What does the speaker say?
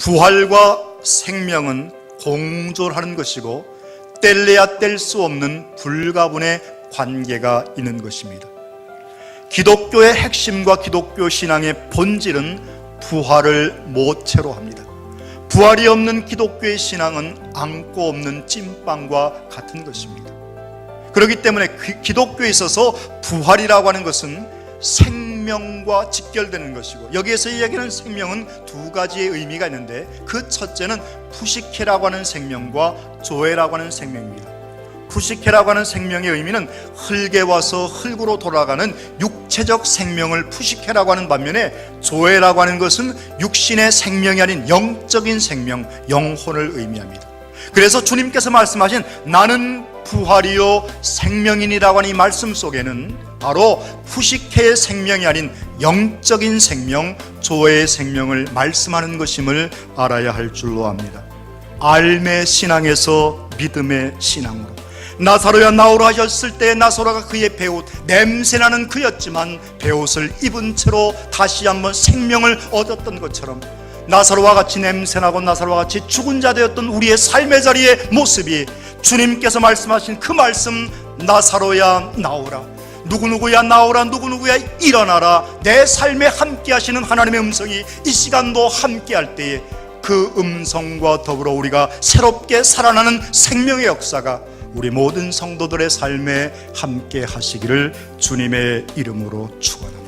부활과 생명은 공존하는 것이고 뗄래야 뗄 수 없는 불가분의 관계가 있는 것입니다. 기독교의 핵심과 기독교 신앙의 본질은 부활을 모체로 합니다. 부활이 없는 기독교의 신앙은 안고 없는 찐빵과 같은 것입니다. 그렇기 때문에 기- 기독교에 있어서 부활이라고 하는 것은 생 명과 직결되는 것이고 여기에서 이야기하는 생명은 두 가지의 의미가 있는데 그 첫째는 푸시케라고 하는 생명과 조에라고 하는 생명입니다. 푸시케라고 하는 생명의 의미는 흙에 와서 흙으로 돌아가는 육체적 생명을 푸시케라고 하는 반면에 조에라고 하는 것은 육신의 생명이 아닌 영적인 생명, 영혼을 의미합니다. 그래서 주님께서 말씀하신 나는 부활이요 생명인이라고 하는 이 말씀 속에는 바로 푸시케의 생명이 아닌 영적인 생명, 조의 생명을 말씀하는 것임을 알아야 할 줄로 압니다. 알의 신앙에서 믿음의 신앙으로 나사로야 나오라 하셨을 때 나사로가 그의 배옷 냄새나는 그였지만 배옷을 입은 채로 다시 한번 생명을 얻었던 것처럼 나사로와 같이 냄새나고 나사로와 같이 죽은 자 되었던 우리의 삶의 자리의 모습이 주님께서 말씀하신 그 말씀 나사로야 나오라 누구누구야 나오라 누구누구야 일어나라 내 삶에 함께 하시는 하나님의 음성이 이 시간도 함께 할 때에 그 음성과 더불어 우리가 새롭게 살아나는 생명의 역사가 우리 모든 성도들의 삶에 함께 하시기를 주님의 이름으로 축원합니다.